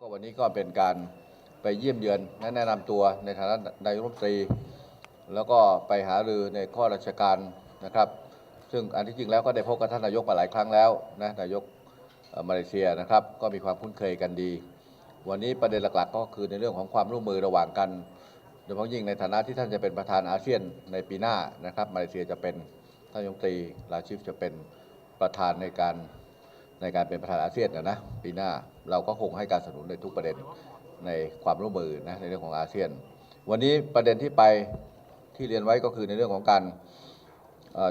ก็วันนี้ก็เป็นการไปเยี่ยมเยือนและแนะนำตัวในฐานะนายรัฐมนตรี แล้วก็ไปหารือในข้อราชการนะครับ ซึ่งอันที่จริงแล้วก็ได้พบกับท่านนายกมาหลายครั้งแล้วนะนายกมาเลเซียนะครับ ก็มีความคุ้นเคยกันดี วันนี้ประเด็นหลักๆ ก็คือในเรื่องของความร่วมมือระหว่างกันโดยเฉพาะยิ่งในฐานะที่ท่านจะเป็นประธานอาเซียนในปีหน้านะครับมาเลเซียจะเป็นท่านยกรัฐมตรีลาชิฟจะเป็นประธานในการ ในการเป็นประธานอาเซียนนะนะปีหน้าเราก็คงให้การสนับสนุนในทุกประเด็นในความร่วมมือนะในเรื่องของอาเซียน วันนี้ประเด็นที่ไปที่เรียนไว้ก็คือในเรื่องของการ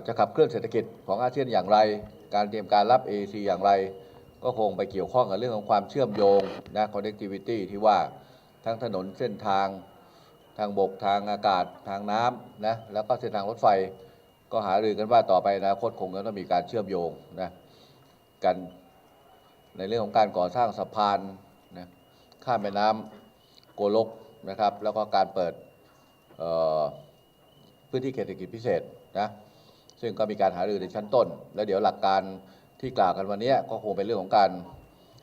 จะขับเคลื่อนเศรษฐกิจของอาเซียนอย่างไร การเตรียมการรับ AEC อย่างไร ก็คงไปเกี่ยวข้องกับเรื่องของความเชื่อมโยงนะ connectivity ที่ว่าทั้งถนนเส้นทาง ทางบกทางอากาศทางน้ำนะแล้วก็เส้นทางรถไฟ ก็หารือกันว่าต่อไปอนาคตคงจะต้องมีการเชื่อมโยงนะ กัน ในเรื่องของการก่อสร้างสะพานนะข้ามแม่น้ำโกลกนะครับ แล้วก็การเปิดพื้นที่เศรษฐกิจพิเศษนะซึ่งก็มีการหารือในชั้นต้น แล้วเดี๋ยวหลักการที่กล่าวกันวันนี้ก็คงเป็นเรื่องของการ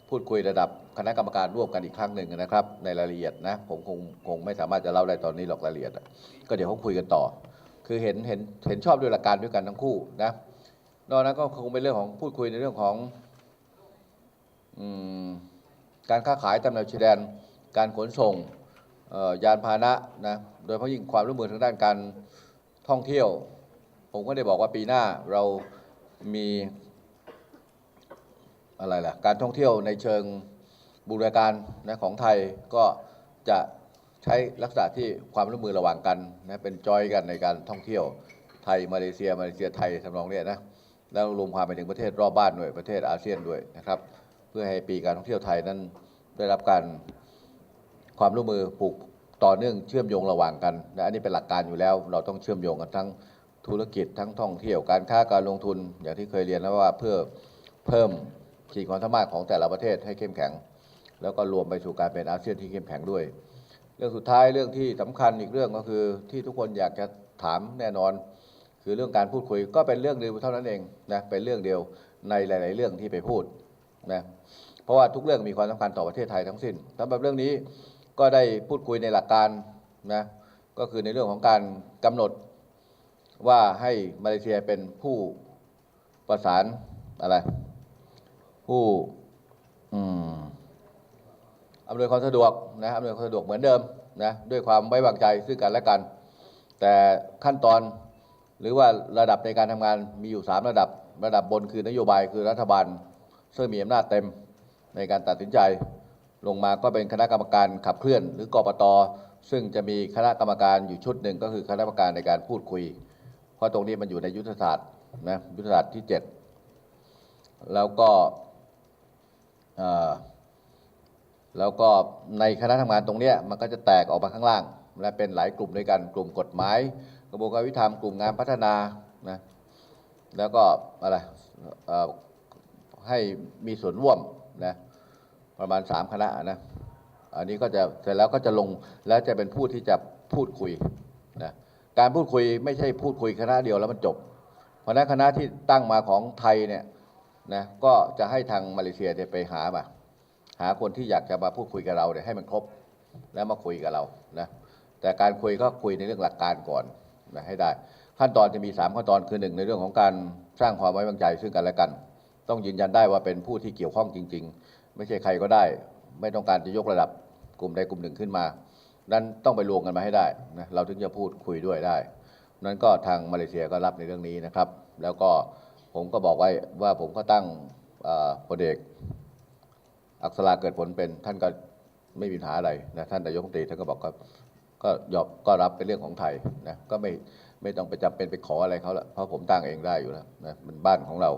พูดคุยระดับคณะกรรมการร่วมกันอีกครั้งหนึ่งนะครับในรายละเอียดนะผมคงคงไม่สามารถจะเล่าได้ตอนนี้หรอกรายละเอียด ก็เดี๋ยวเขาคุยกันต่อ คือเห็นเห็นเห็นชอบด้วยหลักการด้วยกันทั้งคู่นะ นอกนั้นก็คงเป็นเรื่องของพูดคุยในเรื่องของอการค้าขายตามแนวชายแดน การขนส่งยานพาหนะนะโดยเฉพาะยิ่งความร่วมมือทางด้านการท่องเที่ยว ผมก็ได้บอกว่าปีหน้าเรามีอะไรล่ะการท่องเที่ยวในเชิงบูรณาการนะของไทยก็จะใช้ลักษณะที่ความร่วมมือระหว่างกันนะเป็นจอยกันในการท่องเที่ยวไทยมาเลเซียมาเลเซียไทยทำนองเนี้ยนะ แล้วรวมความไปถึงประเทศรอบบ้านด้วยประเทศอาเซียนด้วยนะครับ เพื่อให้ปีการท่องเที่ยวไทยนั้นได้รับการความร่วมมือผูกต่อเนื่องเชื่อมโยงระหว่างกันนะอันนี้เป็นหลักการอยู่แล้ว เราต้องเชื่อมโยงกันทั้งธุรกิจทั้งท่องเที่ยวการค้าการลงทุน อย่างที่เคยเรียนแล้วว่าเพื่อเพิ่มขีดความสามารถของแต่ละประเทศให้เข้มแข็ง แล้วก็รวมไปสู่การเป็นอาเซียนที่เข้มแข็งด้วย เรื่องสุดท้ายเรื่องที่สำคัญอีกเรื่องก็คือที่ทุกคนอยากจะถามแน่นอน คือเรื่องการพูดคุยก็เป็นเรื่องเดียวเท่านั้นเองนะเป็นเรื่องเดียวในหลาย ๆ เรื่องที่ไปพูดนะเพราะว่าทุกเรื่องมีความสำคัญต่อประเทศไทยทั้งสิ้นสำหรับเรื่องนี้ก็ได้พูดคุยในหลักการนะก็คือในเรื่องของการกำหนดว่าให้มาเลเซียเป็นผู้ประสานอะไร ผู้อืมอำนวยความสะดวกนะอำนวยความสะดวกเหมือนเดิมนะด้วยความไว้วางใจซึ่งกันและกัน แต่ขั้นตอน หรือว่าระดับในการทำงานมีอยู่ 3 ระดับ ระดับบนคือนโยบายคือรัฐบาลซึ่งมีอำนาจเต็มในการตัดสินใจ ลงมาก็เป็นคณะกรรมการขับเคลื่อน หรือกปตซึ่งจะมีคณะกรรมการอยู่ชุดหนึ่งก็คือคณะกรรมการในการพูดคุย เพราะตรงนี้มันอยู่ในยุทธศาสตร์นะยุทธศาสตร์ที่ 7 แล้วก็แล้วก็ในคณะทำงานตรงนี้มันก็จะแตกออกมาข้างล่าง และเป็นหลายกลุ่มด้วยกันกลุ่มกฎหมาย กระบวนการวิธรรมกลุ่มงานพัฒนานะแล้วก็อะไรให้มีส่วนร่วมนะประมาณสามคณะนะอันนี้ก็จะเสร็จแล้วก็จะลงแล้วจะเป็นผู้ที่จะพูดคุยนะการพูดคุยไม่ใช่พูดคุยคณะเดียวแล้วมันจบ เพราะนั้นคณะที่ตั้งมาของไทยเนี่ยนะก็จะให้ทางมาเลเซียเนี่ยไปหามาหาคนที่อยากจะมาพูดคุยกับเราเนี่ยให้มันครบแล้วมาคุยกับเรานะแต่การคุยก็คุยในเรื่องหลักการก่อน นะให้ได้ ขั้นตอนจะมี 3 ขั้นตอนคือหนึ่งในเรื่องของการสร้างความไว้วางใจซึ่งกันและกัน ต้องยืนยันได้ว่าเป็นผู้ที่เกี่ยวข้องจริง ๆ ไม่ใช่ใครก็ได้ ไม่ต้องการจะยกระดับกลุ่มใดกลุ่มหนึ่งขึ้นมานั้นต้องไปรวมกันมาให้ได้นะเราถึงจะพูดคุยด้วยได้ นั้นก็ทางมาเลเซียก็รับในเรื่องนี้นะครับ แล้วก็ผมก็บอกไว้ว่าผมก็ตั้งอ่อพลเอกอักษราเกิดผลเป็นท่านก็ไม่มีปัญหาอะไรนะท่านนายกรัฐมนตรีท่านก็บอกก็ ก็ยอมก็รับเป็นเรื่องของไทยนะก็ไม่ไม่ต้องไปจำเป็นไปขออะไรเขาละเพราะผมตั้งเองได้อยู่แล้วนะมันบ้านของเรา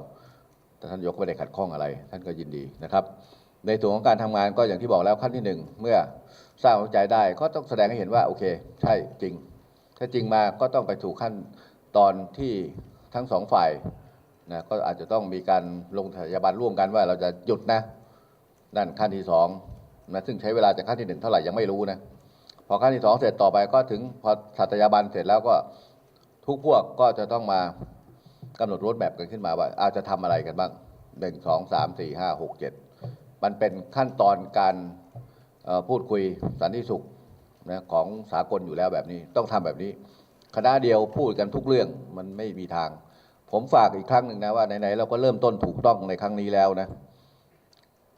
แต่ท่านยกไม่ได้ขัดข้องอะไร ท่านก็ยินดีนะครับ ในส่วนของการทำงานก็อย่างที่บอกแล้วขั้นที่หนึ่งเมื่อสร้างความใจได้ก็ต้องแสดงให้เห็นว่าโอเค ใช่จริง ถ้าจริงมาก็ต้องไปถูกขั้นตอนที่ทั้งสองฝ่ายนะก็อาจจะต้องมีการลงสัญญาบันร่วมกันว่าเราจะหยุดนะ นั่นขั้นที่สองนะซึ่งใช้เวลาจากขั้นที่หนึ่งเท่าไหร่ยังไม่รู้นะ พอขั้นที่สองเสร็จต่อไปก็ถึงพอสัตยาบันเสร็จแล้วก็ทุกพวกก็จะต้องมากำหนดรถแบบกันขึ้นมาว่าอาจจะทำอะไรกันบ้างหนึ่งสองสามสี่ห้าหกเจ็ดมันเป็นขั้นตอนการพูดคุยสันติสุขนะของสากลอยู่แล้วแบบนี้ต้องทำแบบนี้ คณะเดียวพูดกันทุกเรื่องมันไม่มีทาง ผมฝากอีกครั้งหนึ่งนะว่าไหนๆเราก็เริ่มต้นถูกต้องในครั้งนี้แล้วนะ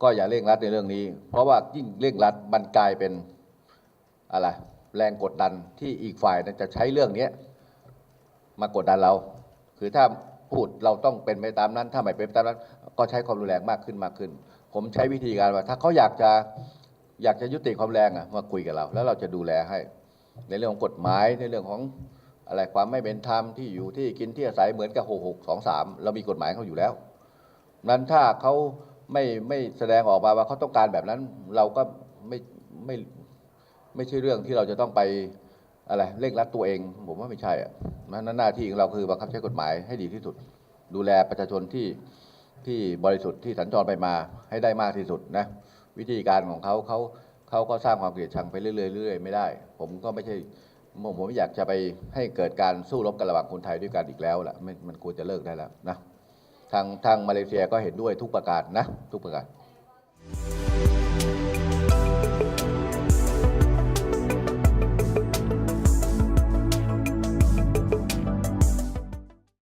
ก็อย่าเร่งรัดในเรื่องนี้ เพราะว่ายิ่งเร่งรัดมันกลายเป็น อะไรแรงกดดันที่อีกฝ่ายจะใช้เรื่องนี้มากดดันเรา คือถ้าพูดเราต้องเป็นไปตามนั้น ถ้าไม่เป็นไปตามนั้น ก็ใช้ความรุนแรงมากขึ้นมากขึ้น ผมใช้วิธีการว่า ถ้าเขาอยากจะอยากจะยุติความแรงอะมาคุยกับเรา แล้วเราจะดูแลให้ ในเรื่องของกฎหมายในเรื่องของอะไรความไม่เป็นธรรมที่อยู่ที่กินที่อาศัยเหมือนกับหกหกสองสามเรามีกฎหมายเขาอยู่แล้วนั้นถ้าเขาไม่ไม่แสดงออกมาว่าเขาต้องการแบบนั้น เราก็ไม่ไม่ ไม่ใช่เรื่องที่เราจะต้องไปอะไรเร่งรัดตัวเอง ผมว่าไม่ใช่อะนั้นหน้าที่ของเราคือบังคับใช้กฎหมายให้ดีที่สุด ดูแลประชาชนที่ที่บริสุทธิ์ที่สัญจรไปมาให้ได้มากที่สุดนะวิธีการของเขาเขาเขาก็สร้างความเกลียดชังไปเรื่อยๆไม่ได้ ผมก็ไม่ใช่ผมผมไม่อยากจะไปให้เกิดการสู้รบกันระหว่างคนไทยด้วยกันอีกแล้วล่ะม่มันควรจะเลิกได้แล้วนะทางทางมาเลเซียก็เห็นด้วยทุกประการนะทุกประการ